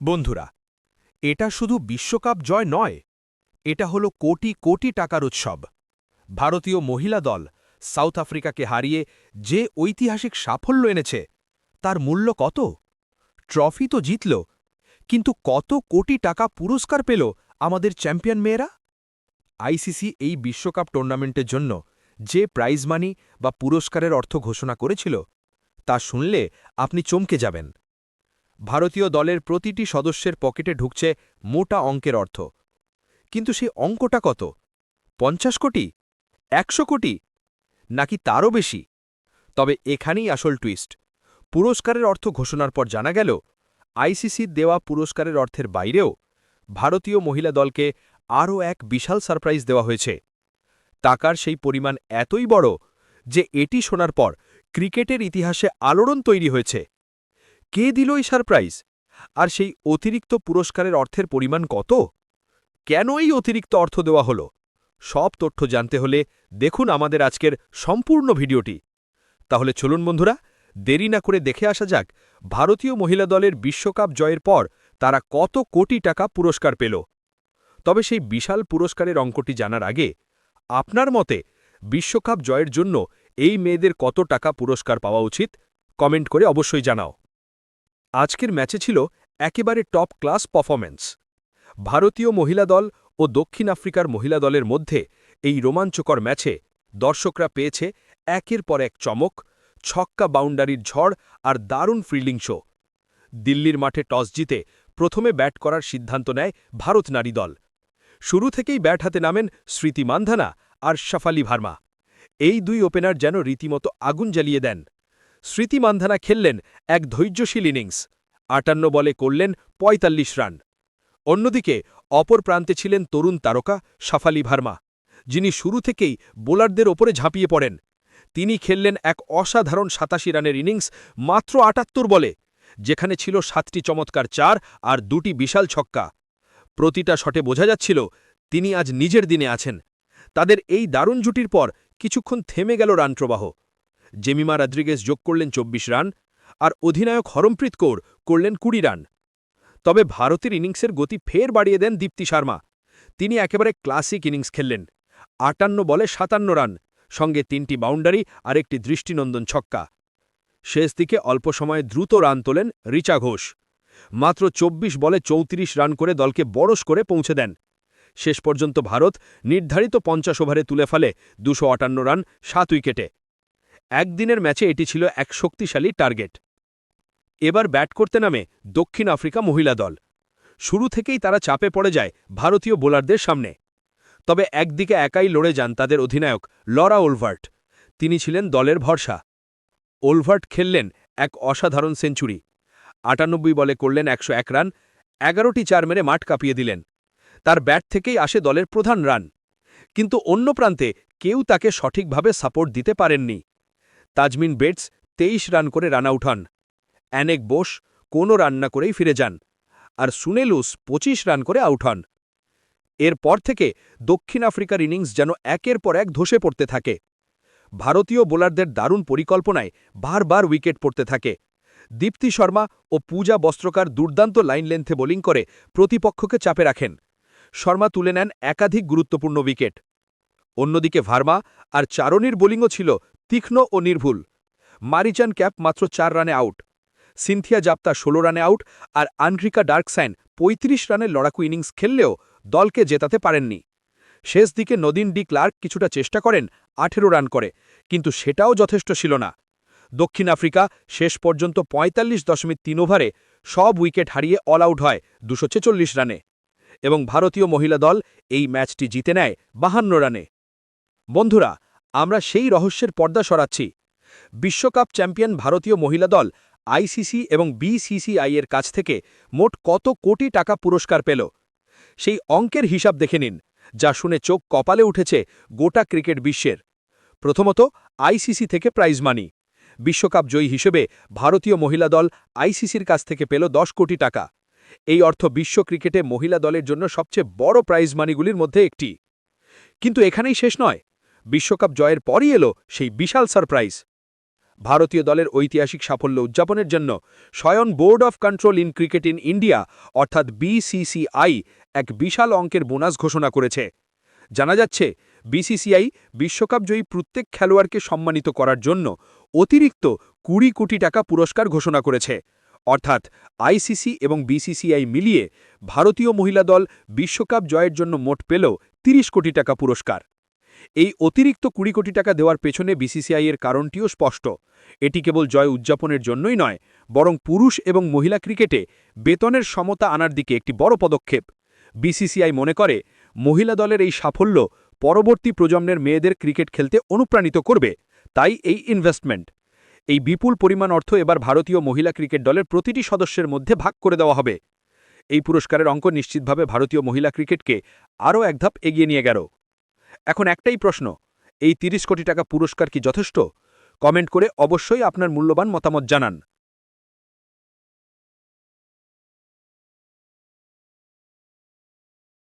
বন্ধুরা, এটা শুধু বিশ্বকাপ জয় নয়, এটা হলো কোটি কোটি টাকার উৎসব। ভারতীয় মহিলা দল সাউথ আফ্রিকাকে হারিয়ে যে ঐতিহাসিক সাফল্য এনেছে, তার মূল্য কত? ট্রফি তো জিতল, কিন্তু কত কোটি টাকা পুরস্কার পেল আমাদের চ্যাম্পিয়ন মেয়েরা? আইসিসি এই বিশ্বকাপ টুর্নামেন্টের জন্য যে প্রাইজ মানি বা পুরস্কারের অর্থ ঘোষণা করেছিল, তা শুনলে আপনি চমকে যাবেন। ভারতীয় দলের প্রতিটি সদস্যের পকেটে ঢুকছে মোটা অঙ্কের অর্থ। কিন্তু সেই অঙ্কটা কত? পঞ্চাশ কোটি? একশো কোটি? নাকি তারও বেশি? তবে এখানেই আসল টুইস্ট পুরস্কারের অর্থ ঘোষণার পর জানা গেল আইসিসির দেওয়া পুরস্কারের অর্থের বাইরেও ভারতীয় মহিলা দলকে আরও এক বিশাল সারপ্রাইজ দেওয়া হয়েছে। টাকার সেই পরিমাণ এতই বড় যে এটি শোনার পর ক্রিকেটের ইতিহাসে আলোড়ন তৈরি হয়েছে। কে দিল এই সারপ্রাইজ? আর সেই অতিরিক্ত পুরস্কারের অর্থের পরিমাণ কত? কেন এই অতিরিক্ত অর্থ দেওয়া হলো? সব তথ্য জানতে হলে দেখুন আমাদের আজকের সম্পূর্ণ ভিডিওটি। তাহলে চলুন বন্ধুরা, দেরি না করে দেখে আসা যাক, ভারতীয় মহিলা দলের বিশ্বকাপ জয়ের পর তারা কত কোটি টাকা পুরস্কার পেল। তবে সেই বিশাল পুরস্কারের অঙ্কটি জানার আগে, আপনার মতে বিশ্বকাপ জয়ের জন্য এই মেয়েদের কত টাকা পুরস্কার পাওয়া উচিত? কমেন্ট করে অবশ্যই জানাও। আজকের ম্যাচে ছিল একেবারে টপ ক্লাস পারফরম্যান্স ভারতীয় মহিলা দল ও দক্ষিণ আফ্রিকার মহিলা দলের মধ্যে এই রোমাঞ্চকর ম্যাচে দর্শকরা পেয়েছে একের পর এক চমক, ছক্কা বাউন্ডারির ঝড় আর দারুণ ফিল্ডিং শো দিল্লির মাঠে টস জিতে প্রথমে ব্যাট করার সিদ্ধান্ত নেয় ভারত নারী দল। শুরু থেকেই ব্যাট হাতে নামেন স্মৃতি মান্ধানা আর শাফালি ভার্মা। এই দুই ওপেনার যেন রীতিমতো আগুন জ্বালিয়ে দেন। স্মৃতি মান্ধানা খেললেন এক ধৈর্যশীল ইনিংস। আটান্ন বলে করলেন ৪৫ রান। অন্যদিকে অপর প্রান্তে ছিলেন তরুণ তারকা সাফালি ভার্মা, যিনি শুরু থেকেই বোলারদের ওপরে ঝাঁপিয়ে পড়েন। তিনি খেললেন এক অসাধারণ সাতাশি রানের ইনিংস মাত্র আটাত্তর বলে, যেখানে ছিল সাতটি চমৎকার চার আর দুটি বিশাল ছক্কা। প্রতিটা শটে বোঝা যাচ্ছিল তিনি আজ নিজের দিনে আছেন। তাদের এই দারুণ জুটির পর কিছুক্ষণ থেমে গেল রান প্রবাহ। জেমিমা রাদ্রিগেস যোগ করলেন ২৪ রান আর অধিনায়ক হরমপ্রীত কৌর করলেন কুড়ি রান। তবে ভারতের ইনিংসের গতি ফের বাড়িয়ে দেন দীপ্তি শর্মা। তিনি একেবারে ক্লাসিক ইনিংস খেললেন। আটান্ন বলে সাতান্ন রান, সঙ্গে তিনটি বাউন্ডারি আর একটি দৃষ্টিনন্দন ছক্কা। শেষ দিকে অল্প সময়ে দ্রুত রান তোলেন রিচা ঘোষ। মাত্র ২৪ বলে চৌত্রিশ রান করে দলকে বড়স করে পৌঁছে দেন। শেষ পর্যন্ত ভারত নির্ধারিত পঞ্চাশ ওভারে তুলে ফেলে দুশো রান, সাত উইকেটে। একদিনের ম্যাচে এটি ছিল এক শক্তিশালী টার্গেট। এবার ব্যাট করতে নামে দক্ষিণ আফ্রিকা মহিলা দল। শুরু থেকেই তারা চাপে পড়ে যায় ভারতীয় বোলারদের সামনে। তবে একদিকে একাই লড়ে যান তাদের অধিনায়ক লরা ওলভার্ট। তিনি ছিলেন দলের ভরসা। ওলভার্ট খেললেন এক অসাধারণ সেঞ্চুরি। আটানব্বই বলে করলেন একশো এক রান, এগারোটি চার মেরে মাঠ কাঁপিয়ে দিলেন। তার ব্যাট থেকেই আসে দলের প্রধান রান। কিন্তু অন্য প্রান্তে কেউ তাকে সঠিকভাবে সাপোর্ট দিতে পারেননি। তাজমিন বেটস তেইশ রান করে রান আউট হন। অ্যানেক বোস কোনো রান না করেই ফিরে যান, আর সুনেলুস ২৫ রান করে আউট হন। এরপর থেকে দক্ষিণ আফ্রিকার ইনিংস যেন একের পর এক ধসে পড়তে থাকে। ভারতীয় বোলারদের দারুণ পরিকল্পনায় বারবার উইকেট পড়তে থাকে। দীপ্তি শর্মা ও পূজা বস্ত্রকার দুর্দান্ত লাইন লেন্থে বোলিং করে প্রতিপক্ষকে চাপে রাখেন। শর্মা তুলে নেন একাধিক গুরুত্বপূর্ণ উইকেট। অন্যদিকে ভার্মা আর চারণীর বোলিংও ছিল তীক্ষ্ণ ও নির্ভুল। মারিচান ক্যাপ মাত্র চার রানে আউট। সিনথিয়া জাপ্তা ষোলো রানে আউট আর আনগ্রিকা ডার্কসাইন ৩৫ রানের লড়াকু ইনিংস খেললেও দলকে জেতাতে পারেননি। শেষ দিকে নদীন ডি ক্লার্ক কিছুটা চেষ্টা করেন আঠেরো রান করে, কিন্তু সেটাও যথেষ্ট ছিল না। দক্ষিণ আফ্রিকা শেষ পর্যন্ত পঁয়তাল্লিশ দশমিক তিন ওভারে সব উইকেট হারিয়ে অল আউট হয় দুশো রানে এবং ভারতীয় মহিলা দল এই ম্যাচটি জিতে নেয় বাহান্ন রানে। বন্ধুরা আমরা সেই রহস্যের পর্দা সরাচ্ছি। বিশ্বকাপ চ্যাম্পিয়ন ভারতীয় মহিলা দল আইসিসি এবং বিসিসিআই এর কাছ থেকে মোট কত কোটি টাকা পুরস্কার পেল? সেই অঙ্কের হিসাব দেখে নিন, যা শুনে চোখ কপালে উঠেছে গোটা ক্রিকেট বিশ্বের। প্রথমত আইসিসি থেকে প্রাইজ মানি। বিশ্বকাপ জয়ী হিসেবে ভারতীয় মহিলা দল আইসিসির কাছ থেকে পেল দশ কোটি টাকা। এই অর্থ বিশ্ব ক্রিকেটে মহিলা দলের জন্য সবচেয়ে বড় প্রাইজ মানিগুলির মধ্যে একটি। কিন্তু এখানেই শেষ নয়। বিশ্বকাপ জয়ের পরই এলো সেই বিশাল সারপ্রাইজ। ভারতীয় দলের ঐতিহাসিক সাফল্য উদযাপনের জন্য স্বয়ন board of control in cricket in India, অর্থাৎ বিসিসিআই এক বিশাল অঙ্কের বোনাস ঘোষণা করেছে। জানা যাচ্ছে বিসিসিআই বিশ্বকাপজয়ী প্রত্যেক খেলোয়াড়কে সম্মানিত করার জন্য অতিরিক্ত কুড়ি কোটি টাকা পুরস্কার ঘোষণা করেছে। অর্থাৎ আইসিসি এবং বিসিসিআই মিলিয়ে ভারতীয় মহিলা দল বিশ্বকাপ জয়ের জন্য মোট পেল ৩০ কোটি টাকা পুরস্কার। এই অতিরিক্ত কুড়ি কোটি টাকা দেওয়ার পেছনে বিসিসিআই এর কারণটিও স্পষ্ট। এটি কেবল জয় উদযাপনের জন্যই নয়, বরং পুরুষ এবং মহিলা ক্রিকেটে বেতনের সমতা আনার দিকে একটি বড় পদক্ষেপ। বিসিসিআই মনে করে, মহিলা দলের এই সাফল্য পরবর্তী প্রজন্মের মেয়েদের ক্রিকেট খেলতে অনুপ্রাণিত করবে, তাই এই ইনভেস্টমেন্ট এই বিপুল পরিমাণ অর্থ এবার ভারতীয় মহিলা ক্রিকেট দলের প্রতিটি সদস্যের মধ্যে ভাগ করে দেওয়া হবে। এই পুরস্কারের অঙ্ক নিশ্চিতভাবে ভারতীয় মহিলা ক্রিকেটকে আরও এক ধাপ এগিয়ে নিয়ে গেল। এখন একটাই প্রশ্ন, এই ৩০ কোটি টাকা পুরস্কার কি যথেষ্ট? কমেন্ট করে অবশ্যই আপনার মূল্যবান মতামত জানান।